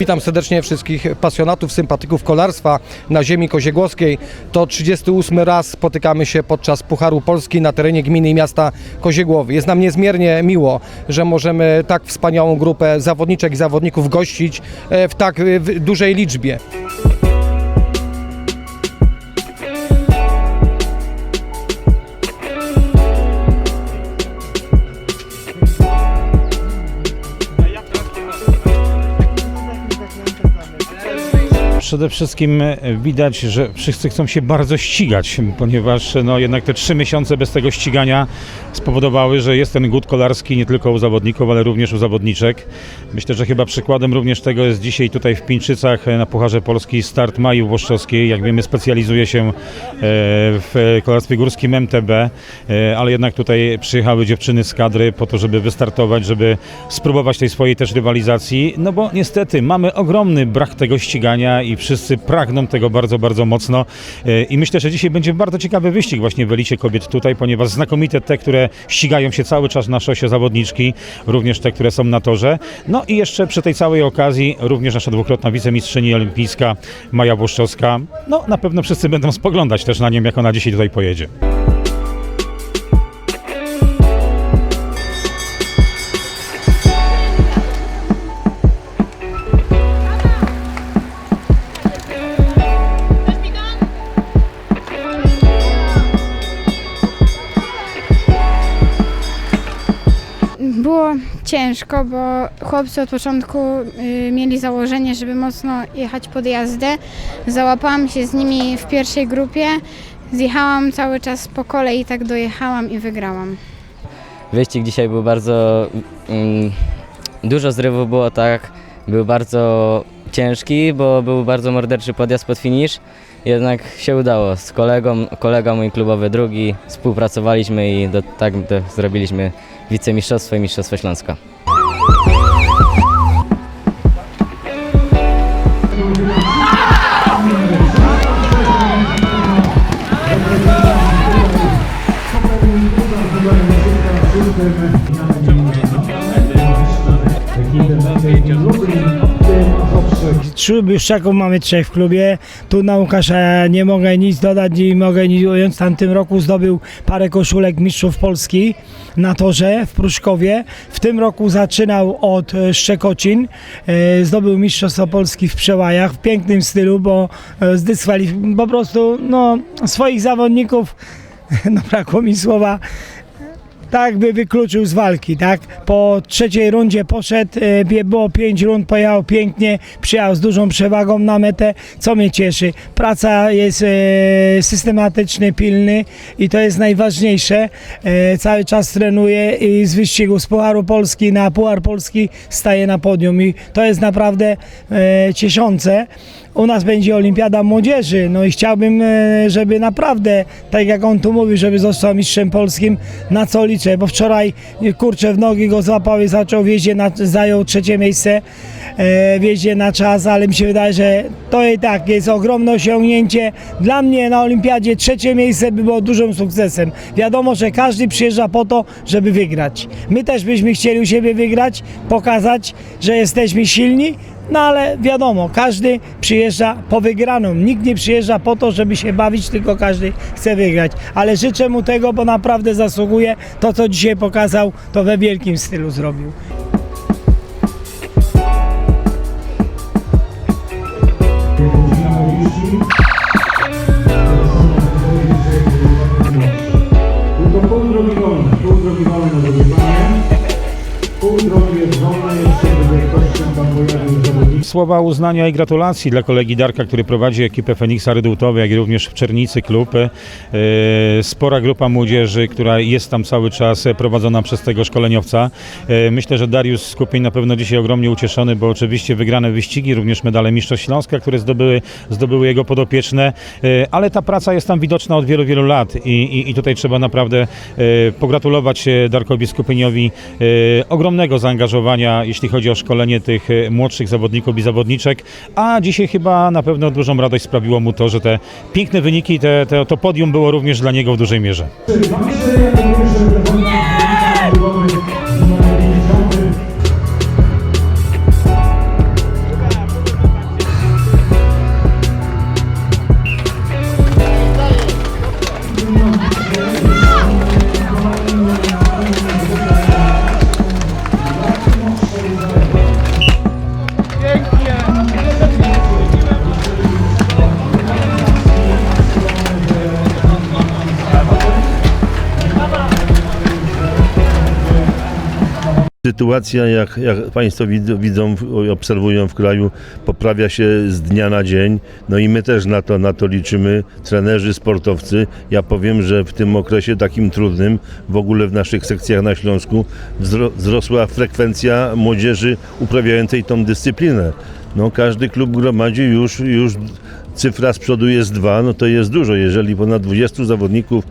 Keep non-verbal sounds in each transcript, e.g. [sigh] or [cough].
Witam serdecznie wszystkich pasjonatów, sympatyków kolarstwa na ziemi koziegłowskiej. To 38 raz spotykamy się podczas Pucharu Polski na terenie gminy i miasta Koziegłowy. Jest nam niezmiernie miło, że możemy tak wspaniałą grupę zawodniczek i zawodników gościć e, w tak e, dużej liczbie. Przede wszystkim e, widać, że wszyscy chcą się bardzo ścigać, ponieważ no, jednak te trzy miesiące bez tego ścigania spowodowały, że jest ten głód kolarski nie tylko u zawodników, ale również u zawodniczek. Myślę, że chyba przykładem również tego jest dzisiaj tutaj w Pińczycach e, na Pucharze Polski start Mai Włoszczowskiej. Jak wiemy specjalizuje się e, w kolarstwie górskim MTB, ale jednak tutaj przyjechały dziewczyny z kadry po to, żeby wystartować, żeby spróbować tej swojej też rywalizacji, no bo niestety mamy ogromny brak tego ścigania i wszyscy pragną tego bardzo, bardzo mocno E, i myślę, że dzisiaj będzie bardzo ciekawy wyścig właśnie w elicie kobiet tutaj, ponieważ znakomite te, które ścigają się cały czas na szosie zawodniczki, również te, które są na torze. No i jeszcze przy tej całej okazji również nasza dwukrotna wicemistrzyni olimpijska Maja Włoszczowska. No na pewno wszyscy będą spoglądać też na nią, jak ona dzisiaj tutaj pojedzie. Ciężko, bo chłopcy od początku y, mieli założenie, żeby mocno jechać pod jazdę. Załapałam się z nimi w pierwszej grupie, zjechałam cały czas po kolei tak dojechałam i wygrałam. Wyścig dzisiaj był bardzo. Mm, dużo zrywów było tak. Był bardzo ciężki, bo był bardzo morderczy podjazd pod finish. Jednak się udało. Z kolegą, kolega mój klubowy drugi, współpracowaliśmy i do, tak do, zrobiliśmy wicemistrzostwo i mistrzostwo Śląska. Trzy Bieszczaków mamy trzech w klubie. Tu na Łukasza nie mogę nic dodać, nie mogę nic ująć. W tamtym roku zdobył parę koszulek mistrzów Polski na torze w Pruszkowie. W tym roku zaczynał od e, Szczekocin. E, Zdobył mistrzostwo Polski w Przełajach w pięknym stylu, bo e, zdyskwalif- po prostu no, swoich zawodników, [laughs] no brakło mi słowa, tak by wykluczył z walki, tak? Po trzeciej rundzie poszedł, e, było pięć rund, pojechał pięknie, przyjechał z dużą przewagą na metę, co mnie cieszy. Praca jest e, systematyczny, pilny i to jest najważniejsze. E, cały czas trenuje i z wyścigu z Pucharu Polski na Puchar Polski staje na podium i to jest naprawdę cieszące. U nas będzie Olimpiada Młodzieży, no i chciałbym, e, żeby naprawdę, tak jak on tu mówi, żeby został mistrzem polskim, na co liczę, bo wczoraj e, kurczę w nogi go złapał i zaczął wjeździe na, zajął trzecie miejsce e, wjeździe na czas, ale mi się wydaje, że to i tak jest ogromne osiągnięcie. Dla mnie na Olimpiadzie trzecie miejsce by było dużym sukcesem. Wiadomo, że każdy przyjeżdża po to, żeby wygrać. My też byśmy chcieli u siebie wygrać, pokazać, że jesteśmy silni, no ale wiadomo, każdy przyjeżdża po wygraną. Nikt nie przyjeżdża po to, żeby się bawić, tylko każdy chce wygrać. Ale życzę mu tego, bo naprawdę zasługuje. To, co dzisiaj pokazał, to we wielkim stylu zrobił. Słowa uznania i gratulacji dla kolegi Darka, który prowadzi ekipę Feniksa Redutowy, jak i również w Czernicy klub. E, Spora grupa młodzieży, która jest tam cały czas prowadzona przez tego szkoleniowca. E, Myślę, że Dariusz Skupień na pewno dzisiaj ogromnie ucieszony, bo oczywiście wygrane wyścigi, również medale Mistrzostw Śląska, które zdobyły, zdobyły jego podopieczne, E, ale ta praca jest tam widoczna od wielu, wielu lat i, i, i tutaj trzeba naprawdę pogratulować Darkowi Skupieniowi e, ogromnego zaangażowania, jeśli chodzi o szkolenie tych młodszych zawodników zawodniczek, a dzisiaj chyba na pewno dużą radość sprawiło mu to, że te piękne wyniki, te, te, to podium było również dla niego w dużej mierze. Sytuacja, jak, jak Państwo widzą, obserwują w kraju, poprawia się z dnia na dzień. No i my też na to, na to liczymy, trenerzy, sportowcy. Ja powiem, że w tym okresie takim trudnym, w ogóle w naszych sekcjach na Śląsku, wzro, wzrosła frekwencja młodzieży uprawiającej tą dyscyplinę. No, każdy klub gromadzi już, już cyfra z przodu jest dwa, no to jest dużo. Jeżeli ponad 20 zawodników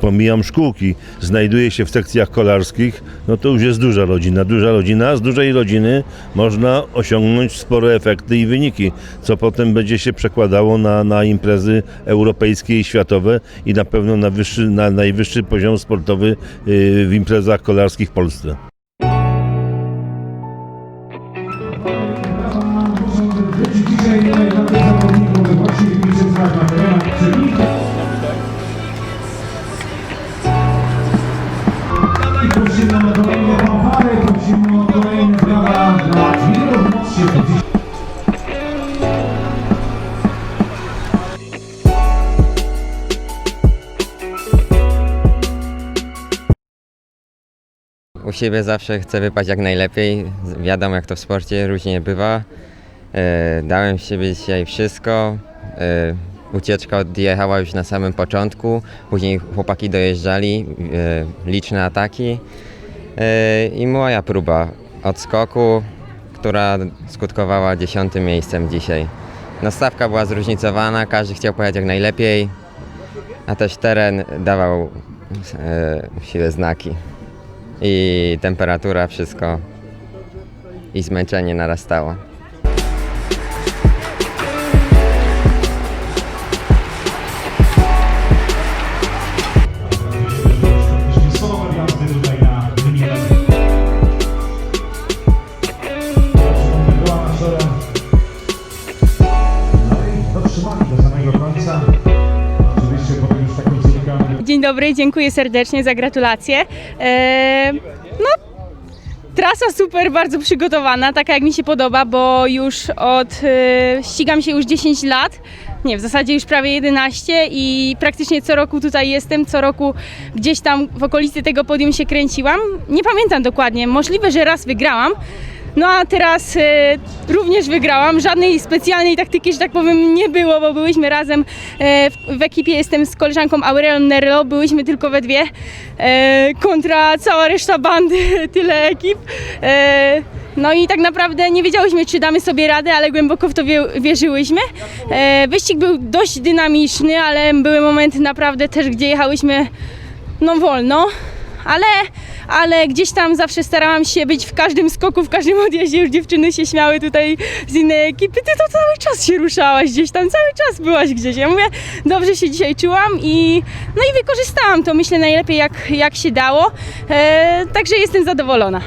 pomijam szkółki, znajduje się w sekcjach kolarskich, no to już jest duża rodzina. Duża rodzina, z dużej rodziny można osiągnąć spore efekty i wyniki, co potem będzie się przekładało na, na imprezy europejskie i światowe i na pewno na, wyższy, na najwyższy poziom sportowy yy, w imprezach kolarskich w Polsce. Siebie zawsze chcę wypaść jak najlepiej. Wiadomo, jak to w sporcie różnie bywa. E, dałem z siebie dzisiaj wszystko. E, ucieczka odjechała już na samym początku. Później chłopaki dojeżdżali, e, liczne ataki. E, I moja próba odskoku, która skutkowała dziesiątym miejscem dzisiaj. Nastawka była zróżnicowana, każdy chciał pojechać jak najlepiej, a też teren dawał e, siłę znaki i temperatura, wszystko i zmęczenie narastało. Dzień dobry, dziękuję serdecznie za gratulacje. E, no, trasa super, bardzo przygotowana, taka jak mi się podoba, bo już od, e, ścigam się już 10 lat. Nie, w zasadzie już prawie 11 i praktycznie co roku tutaj jestem, co roku gdzieś tam w okolicy tego podium się kręciłam. Nie pamiętam dokładnie, możliwe, że raz wygrałam. No a teraz e, również wygrałam. Żadnej specjalnej taktyki, że tak powiem, nie było, bo byłyśmy razem e, w, w ekipie. Jestem z koleżanką Aurelą Nerlo, byłyśmy tylko we dwie e, kontra cała reszta bandy, [laughs] tyle ekip. E, no i tak naprawdę nie wiedziałyśmy, czy damy sobie radę, ale głęboko w to wie, wierzyłyśmy. E, wyścig był dość dynamiczny, ale były momenty naprawdę też, gdzie jechałyśmy no wolno, ale, ale gdzieś tam zawsze starałam się być w każdym skoku, w każdym odjeździe. Już dziewczyny się śmiały tutaj z innej ekipy. Ty to cały czas się ruszałaś gdzieś tam, cały czas byłaś gdzieś. Ja mówię, dobrze się dzisiaj czułam i no i wykorzystałam to myślę najlepiej jak, jak się dało. E, także jestem zadowolona.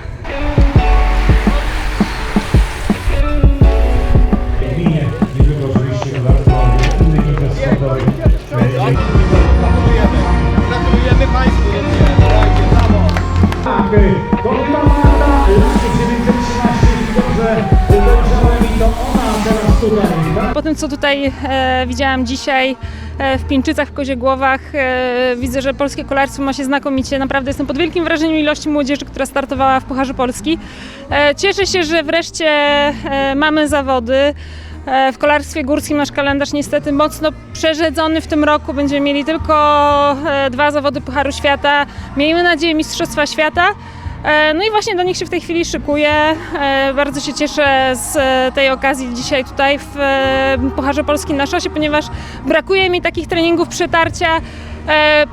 Tak, Kolejna Marta, lat 913, dobrze dojrzałem i to ona teraz tutaj, tak? Po tym, co tutaj e, widziałam dzisiaj e, w Pińczycach, w Koziegłowach, e, widzę, że polskie kolarstwo ma się znakomicie. Naprawdę jestem pod wielkim wrażeniem ilości młodzieży, która startowała w Pucharze Polski. E, cieszę się, że wreszcie mamy zawody. E, W kolarstwie górskim nasz kalendarz niestety mocno przerzedzony w tym roku. Będziemy mieli tylko e, dwa zawody Pucharu Świata. Miejmy nadzieję Mistrzostwa Świata. E, No i właśnie do nich się w tej chwili szykuję. Bardzo się cieszę z tej okazji dzisiaj tutaj w Pucharze Polskim na szosie, ponieważ brakuje mi takich treningów przetarcia.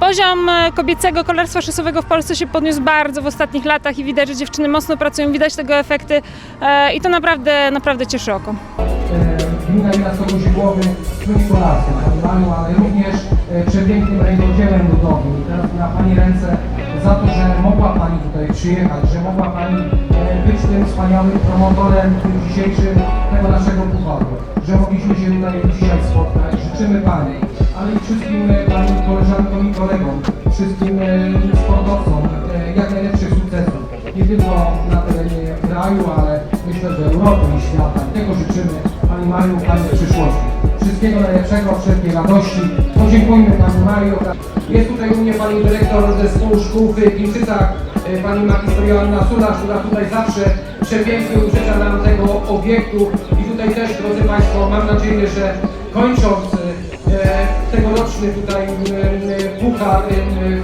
Poziom kobiecego kolarstwa szosowego w Polsce się podniósł bardzo w ostatnich latach i widać, że dziewczyny mocno pracują, widać tego efekty i to naprawdę, naprawdę cieszy oko. Gmina i Miasto Koziegłowy z kolarstwem, Pani ale również e, przepięknym rękodziełem ludowym. I teraz na Pani ręce za to, że mogła Pani tutaj przyjechać, że mogła Pani e, być tym wspaniałym promotorem tym dzisiejszym tego naszego pucharu, że mogliśmy się tutaj dzisiaj spotkać. Życzymy Pani, ale i wszystkim e, Pani koleżankom i kolegom, wszystkim sportowcom jak najlepszych sukcesów. Nie tylko na terenie kraju, ale myślę, że Europy i świata. Tego życzymy Mariu, Pani przyszłości. Wszystkiego najlepszego, wszelkiej radości. Podziękujmy Pani Mariu. Jest tutaj u mnie Pani Dyrektor Zespołu Szkół w Pińczycach, e, pani magister Joanna Sula, która tutaj zawsze przepięknie użycza nam tego obiektu i tutaj też, drodzy Państwo, mam nadzieję, że kończąc e, tegoroczny tutaj puchar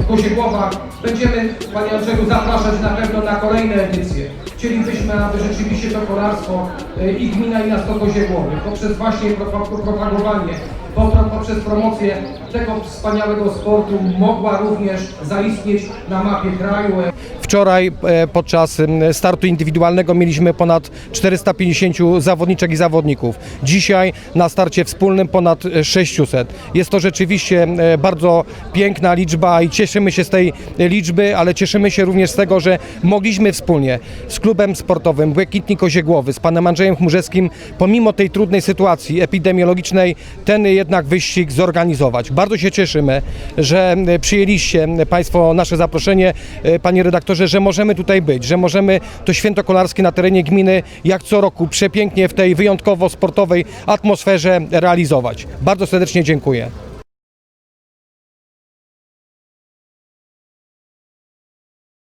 w Koziegłowach będziemy Panie Andrzeju zapraszać na pewno na kolejne edycje. Chcielibyśmy, aby rzeczywiście to kolarstwo e, i gmina i miasto Koziegłowy poprzez właśnie pro- propagowanie, po- poprzez promocję tego wspaniałego sportu mogła również zaistnieć na mapie kraju. Wczoraj e, podczas startu indywidualnego mieliśmy ponad 450 zawodniczek i zawodników. Dzisiaj na starcie wspólnym ponad e, 600. Jest to rzeczywiście e, bardzo piękna liczba i cieszymy się z tej liczby, ale cieszymy się również z tego, że mogliśmy wspólnie z klubem sportowym Błękitnik Koziegłowy, z panem Andrzejem Chmurzewskim, pomimo tej trudnej sytuacji epidemiologicznej, ten jednak wyścig zorganizować. Bardzo się cieszymy, że m, przyjęliście Państwo nasze zaproszenie, e, panie redaktorze, że możemy tutaj być, że możemy to święto kolarskie na terenie gminy jak co roku przepięknie w tej wyjątkowo sportowej atmosferze realizować. Bardzo serdecznie dziękuję.